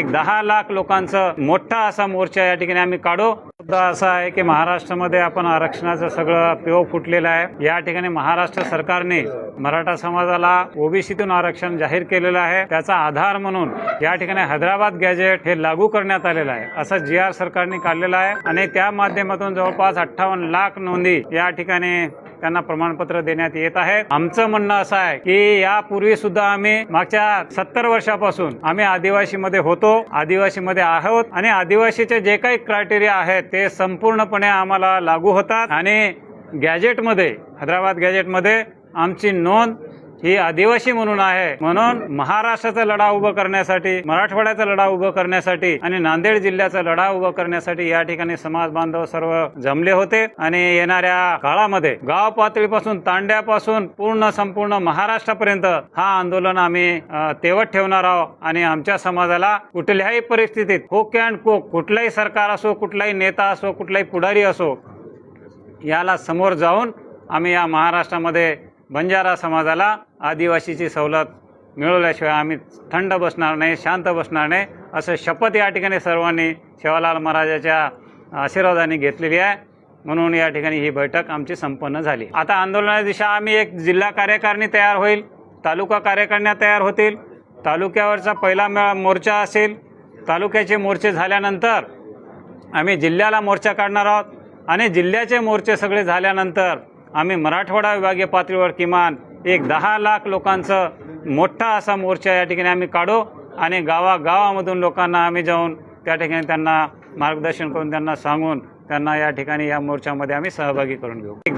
एक दहा लाख लोकांचं मोठा असा मोर्चा या ठिकाणी आम्ही काढू. मुद्दा असा आहे की महाराष्ट्रामध्ये आपण आरक्षणाचं सगळं पेव फुटलेलं आहे. या ठिकाणी महाराष्ट्र सरकारने मराठा समाजाला ओबीसीतून आरक्षण जाहीर केलेलं आहे. त्याचा आधार म्हणून या ठिकाणी हैदराबाद गॅजेट हे लागू करण्यात आलेलं आहे. असं जी आर सरकारने काढलेलं आहे. आणि त्या माध्यमातून जवळपास अठ्ठावन्न लाख नोंदी या ठिकाणी त्यांना प्रमाणपत्र देण्यात येत आहे. आमचं म्हणणं असं आहे की यापूर्वी सुद्धा आम्ही मागच्या सत्तर वर्षापासून आम्ही आदिवासीमध्ये होतो आदिवासीमध्ये आहोत आणि आदिवासीचे जे काही क्रायटेरिया आहेत ते संपूर्णपणे आम्हाला लागू होतात आणि गॅजेटमध्ये हैदराबाद गॅजेटमध्ये आमची नोंद ही आदिवासी म्हणून आहे. म्हणून महाराष्ट्राचा लढा उभं करण्यासाठी मराठवाड्याचा लढा उभं करण्यासाठी आणि नांदेड जिल्ह्याचा लढा उभं करण्यासाठी या ठिकाणी समाज बांधव सर्व जमले होते. आणि येणाऱ्या काळामध्ये गाव पातळीपासून तांड्यापासून पूर्ण संपूर्ण महाराष्ट्रापर्यंत हा आंदोलन आम्ही तेवत ठेवणार आहोत. आणि आमच्या समाजाला कुठल्याही परिस्थितीत कोक अँड कोक कुठलाही सरकार असो कुठलाही नेता असो कुठलाही पुढारी असो याला समोर जाऊन आम्ही या महाराष्ट्रामध्ये बंजारा समाजाला आदिवासीची सवलत मिळवल्याशिवाय आम्ही थंड बसणार नाही शांत बसणार नाही असं शपथ या ठिकाणी सर्वांनी शेवालाल महाराजाच्या आशीर्वादाने घेतलेली आहे. म्हणून या ठिकाणी ही बैठक आमची संपन्न झाली. आता आंदोलनाच्या दिशा आम्ही एक जिल्हा कार्यकारिणी तयार होईल तालुका कार्यकारिण्या तयार होतील. तालुक्यावरचा पहिला मोर्चा असेल. तालुक्याचे मोर्चे झाल्यानंतर आम्ही जिल्ह्याला मोर्चा काढणार आहोत. आणि जिल्ह्याचे मोर्चे सगळे झाल्यानंतर आम्ही मराठवाडा विभागीय पातळीवर किमान एक दहा लाख लोकांचं मोठा असा मोर्चा या ठिकाणी आम्ही काढू आणि गावागावामधून लोकांना आम्ही जाऊन त्या ठिकाणी त्यांना मार्गदर्शन करून त्यांना सांगून त्यांना या ठिकाणी या मोर्चामध्ये आम्ही सहभागी करून घेऊ. एक